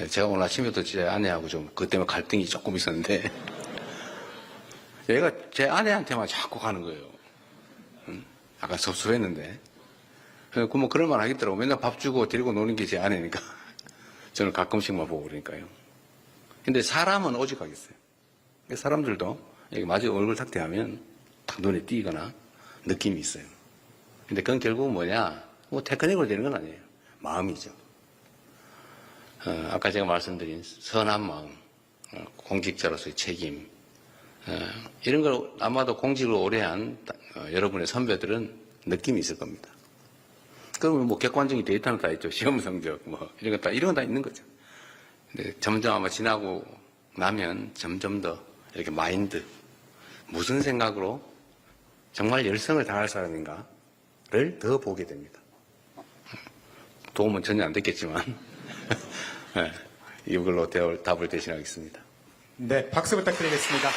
예, 제가 오늘 아침에도 제 아내하고 좀 그것 때문에 갈등이 조금 있었는데 얘가 제 아내한테만 자꾸 가는 거예요. 음, 약간 섭섭했는데 그뭐 그럴 만 하겠더라고. 맨날 밥 주고 데리고 노는 게 제 아내니까 저는 가끔씩만 보고 그러니까요. 근데 사람은 오직하겠어요. 사람들도 여기 마주 얼굴 탁 대하면 딱 눈에 띄거나 느낌이 있어요. 근데 그건 결국 뭐냐? 뭐 테크닉으로 되는 건 아니에요. 마음이죠. 어, 아까 제가 말씀드린 선한 마음, 어, 공직자로서의 책임, 어, 이런 걸 아마도 공직을 오래 한 어, 여러분의 선배들은 느낌이 있을 겁니다. 그러면 뭐 객관적인 데이터는 다 있죠. 시험 성적, 뭐, 이런 거 다, 이런 건 다 있는 거죠. 근데 점점 아마 지나고 나면 점점 더 이렇게 마인드, 무슨 생각으로 정말 열성을 다할 사람인가를 더 보게 됩니다. 도움은 전혀 안 됐겠지만, 네, 이걸로 대화- 답을 대신하겠습니다. 네, 박수 부탁드리겠습니다.